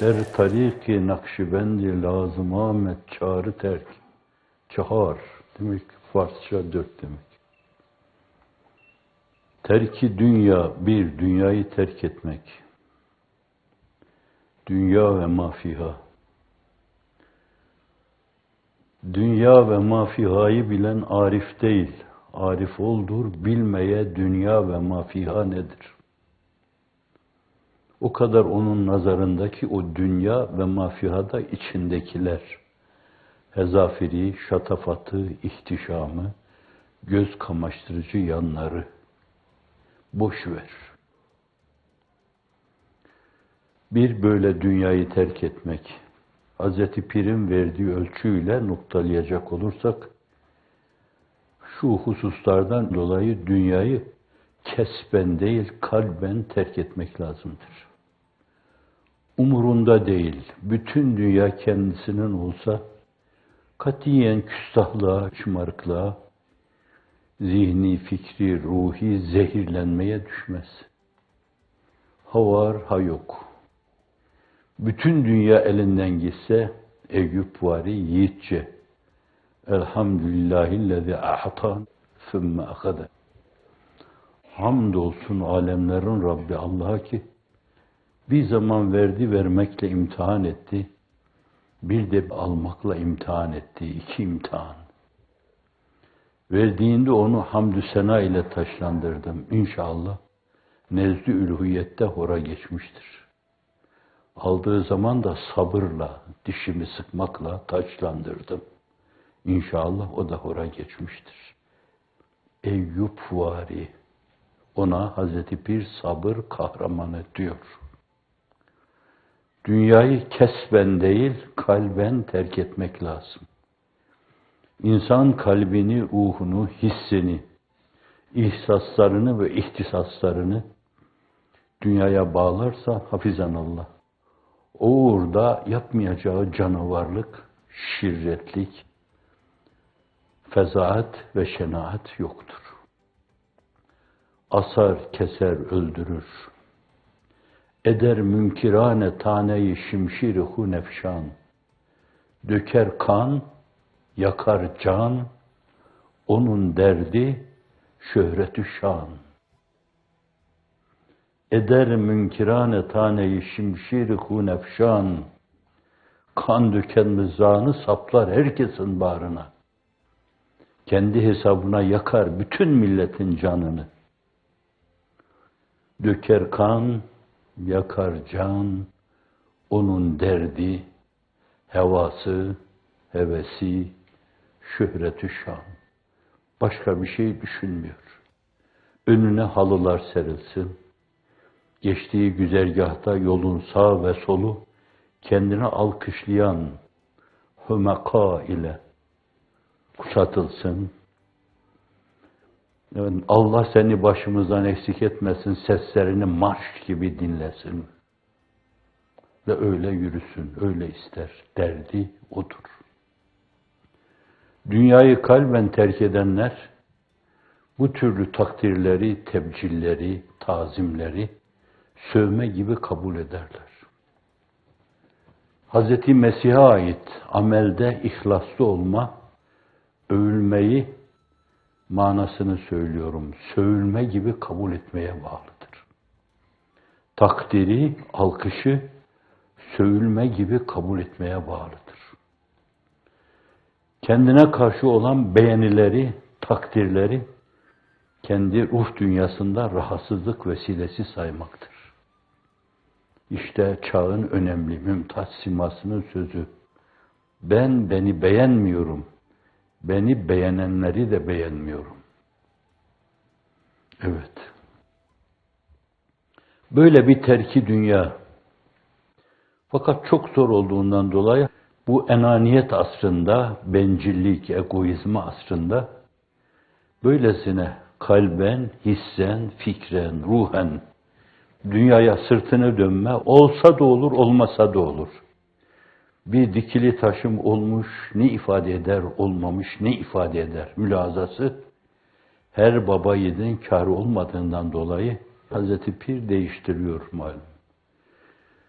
Der tariki Nakşibendi lazım Ahmet çağrı terk. Çahar demek Farsça dört demek. Terki dünya bir dünyayı terk etmek. Dünya ve mafiha. Dünya ve mafihayı bilen arif değil. Arif oldur, bilmeye dünya ve mafiha nedir? O kadar onun nazarındaki o dünya ve mafihada içindekiler, hezafiri, şatafatı, ihtişamı, göz kamaştırıcı yanları, boş ver. Bir böyle dünyayı terk etmek, Hazreti Pir'in verdiği ölçüyle noktalayacak olursak, şu hususlardan dolayı dünyayı kesben değil kalben terk etmek lazımdır. Umurunda değil, bütün dünya kendisinin olsa katiyen küstahlığa, şımarıklığa, zihni, fikri, ruhi zehirlenmeye düşmez. Ha var, ha yok. Bütün dünya elinden gitse, Eyüp vari yiğitçe, Elhamdülillahillezî ahatan sümme akade. Hamdolsun alemlerin Rabbi Allah'a ki bir zaman verdi vermekle imtihan etti. Bir de almakla imtihan etti. iki imtihan. Verdiğinde onu hamdü sena ile taşlandırdım. İnşallah nezdü ülhiyette hora geçmiştir. Aldığı zaman da sabırla, dişimi sıkmakla taçlandırdım. İnşallah o da hora geçmiştir. Eyüp vari ona Hazreti Pir sabır kahramanı diyor. Dünyayı kesben değil, kalben terk etmek lazım. İnsan kalbini, ruhunu, hissini, ihsaslarını ve ihtisaslarını dünyaya bağlarsa hafizanallah. O uğurda yapmayacağı canavarlık, şirretlik, fezaat ve şenaat yoktur. Asar, keser, öldürür. Eder münkirane taneyi şimşirihu nefşan. Döker kan, yakar can, onun derdi şöhretü şan. Eder münkirane taneyi şimşirihu nefşan. Kan döken mızrağını saplar herkesin bağrına. Kendi hesabına yakar bütün milletin canını. Döker kan, yakar can, onun derdi, hevası, hevesi, şöhretü şan. Başka bir şey düşünmüyor. Önüne halılar serilsin. Geçtiği güzergahta yolun sağ ve solu kendine alkışlayan hümeka ile kuşatılsın. Allah seni başımızdan eksik etmesin, seslerini marş gibi dinlesin. Ve öyle yürüsün, öyle ister. Derdi odur. Dünyayı kalben terk edenler, bu türlü takdirleri, tebcilleri, tazimleri sövme gibi kabul ederler. Hz. Mesih'e ait amelde ihlaslı olma, övülmeyi manasını söylüyorum. Sövülme gibi kabul etmeye bağlıdır. Takdiri, alkışı sövülme gibi kabul etmeye bağlıdır. Kendine karşı olan beğenileri, takdirleri kendi ruh dünyasında rahatsızlık vesilesi saymaktır. İşte çağın önemli mümtaz simasının sözü. Ben beni beğenmiyorum.'' Beni beğenenleri de beğenmiyorum. Evet. Böyle bir terki dünya. Fakat çok zor olduğundan dolayı bu enaniyet asrında, bencillik, egoizmi asrında böylesine kalben, hissen, fikren, ruhen dünyaya sırtını dönme olsa da olur, olmasa da olur bir dikili taşım olmuş, ne ifade eder, olmamış, ne ifade eder mülazası, her baba yiğidin kârı olmadığından dolayı Hazreti Pir değiştiriyor malum.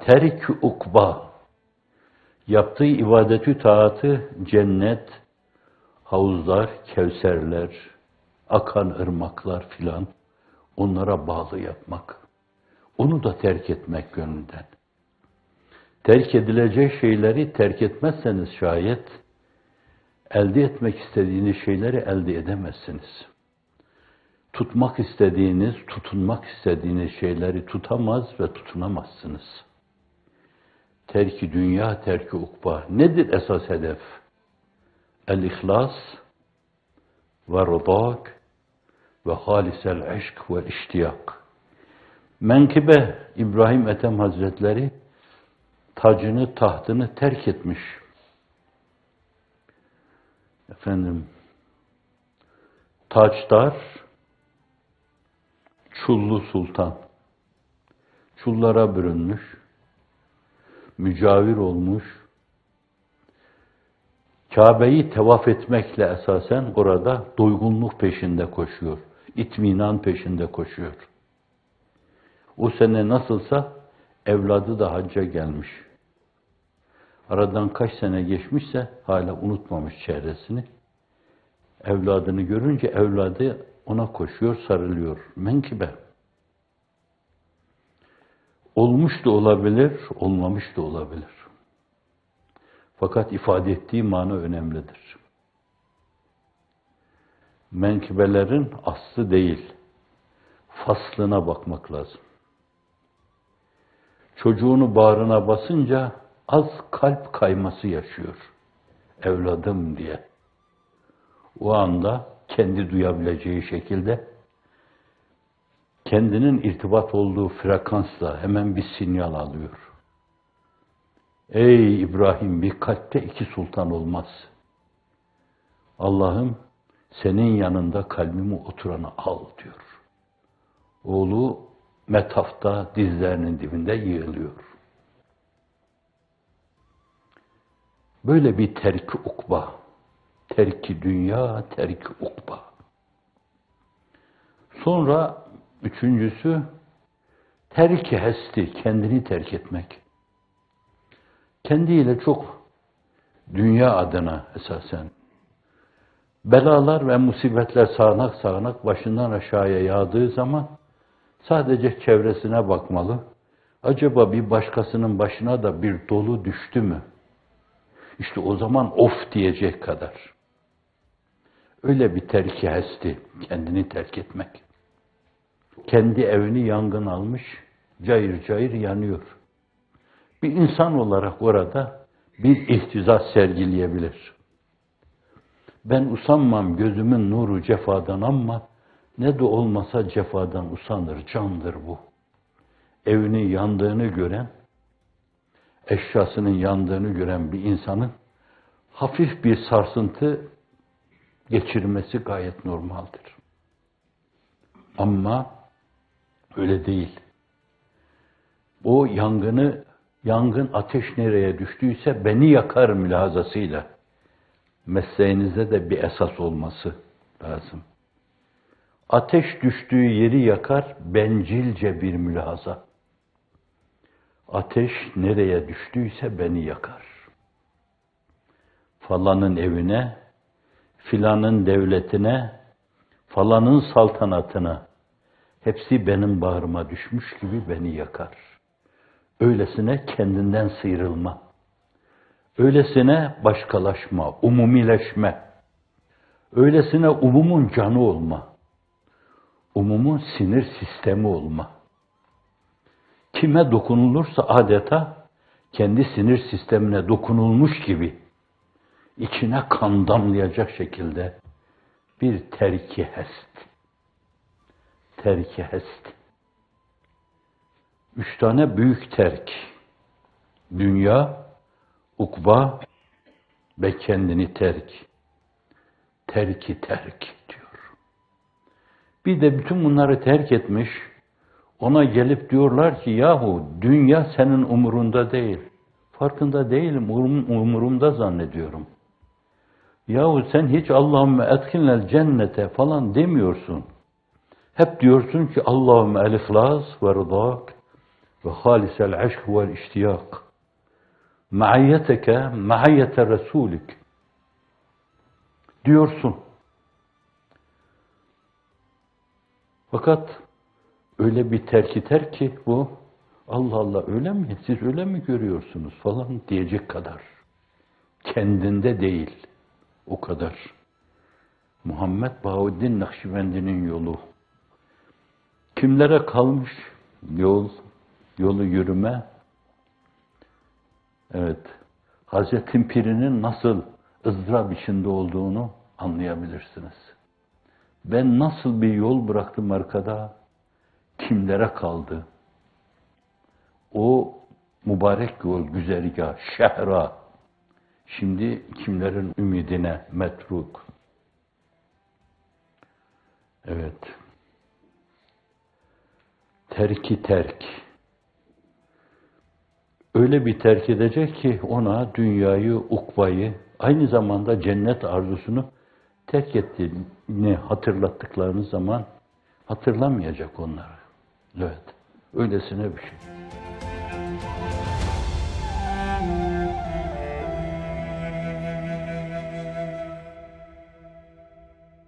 terk ukba. Yaptığı ibadeti taatı cennet, havuzlar, kevserler, akan ırmaklar filan onlara bağlı yapmak. Onu da terk etmek gönlünden. Terk edilecek şeyleri terk etmezseniz şayet elde etmek istediğiniz şeyleri elde edemezsiniz. Tutmak istediğiniz, tutunmak istediğiniz şeyleri tutamaz ve tutunamazsınız. Terki dünya, terki ukba. Nedir esas hedef? El-ihlas ve rıdak ve halisel aşk ve iştiyak. Menkıbe İbrahim Ethem Hazretleri tacını, tahtını terk etmiş. Efendim, taçdar, çullu sultan, çullara bürünmüş, mücavir olmuş, Kabe'yi tevaf etmekle esasen orada doygunluk peşinde koşuyor, itminan peşinde koşuyor. O sene nasılsa evladı da hacca gelmiş. Aradan kaç sene geçmişse hala unutmamış çehresini. Evladını görünce evladı ona koşuyor, sarılıyor. Menkibe. Olmuş da olabilir, olmamış da olabilir. Fakat ifade ettiği mana önemlidir. Menkibelerin aslı değil, faslına bakmak lazım. Çocuğunu bağrına basınca az kalp kayması yaşıyor. Evladım diye. O anda kendi duyabileceği şekilde kendinin irtibat olduğu frekansla hemen bir sinyal alıyor. Ey İbrahim bir kalpte iki sultan olmaz. Allah'ım senin yanında kalbimi oturanı al diyor. Oğlu metafta dizlerinin dibinde yığılıyor. Böyle bir terki ukba, terki dünya, terki ukba. Sonra üçüncüsü terki hesti, kendini terk etmek. Kendiyle çok dünya adına esasen belalar ve musibetler sağanak sağanak başından aşağıya yağdığı zaman sadece çevresine bakmalı. Acaba bir başkasının başına da bir dolu düştü mü? İşte o zaman of diyecek kadar. Öyle bir terki kendini terk etmek. Kendi evini yangın almış, cayır cayır yanıyor. Bir insan olarak orada bir ihtizaz sergileyebilir. Ben usanmam gözümün nuru cefadan ama ne de olmasa cefadan usanır, candır bu. Evinin yandığını gören, eşyasının yandığını gören bir insanın hafif bir sarsıntı geçirmesi gayet normaldir. Ama öyle değil. O yangını, yangın ateş nereye düştüyse beni yakar mülazasıyla mesleğinizde de bir esas olması lazım. Ateş düştüğü yeri yakar bencilce bir mülahaza. Ateş nereye düştüyse beni yakar. Falanın evine, filanın devletine, falanın saltanatına, hepsi benim bağrıma düşmüş gibi beni yakar. Öylesine kendinden sıyrılma. Öylesine başkalaşma, umumileşme. Öylesine umumun canı olma. Umumun sinir sistemi olma. Kime dokunulursa adeta kendi sinir sistemine dokunulmuş gibi içine kan damlayacak şekilde bir terki hest. Terki hest. Üç tane büyük terk. Dünya, ukba ve kendini terk. Terki terk diyor. Bir de bütün bunları terk etmiş, ona gelip diyorlar ki yahu dünya senin umurunda değil. Farkında değilim, umurumda zannediyorum. Yahu sen hiç Allahümme etkinler cennete falan demiyorsun. Hep diyorsun ki Allahümme eliflas ve rıdak ve halisel aşk vel iştiyak. Maiyeteke maiyete Resulük. Diyorsun. Fakat öyle bir terk iter ki bu Allah Allah öyle mi? Siz öyle mi görüyorsunuz falan diyecek kadar. Kendinde değil. O kadar. Muhammed Bahuddin Nakşibendi'nin yolu. Kimlere kalmış yol, yolu yürüme? Evet. Hazreti Piri'nin nasıl ızdırap içinde olduğunu anlayabilirsiniz. Ben nasıl bir yol bıraktım arkada? Kimlere kaldı? O mübarek yol, güzergah, şehra. Şimdi kimlerin ümidine metruk. Evet. Terki terk. Öyle bir terk edecek ki ona dünyayı, ukbayı, aynı zamanda cennet arzusunu terk ettiğini hatırlattıklarınız zaman hatırlamayacak onları. Evet. Öylesine bir şey.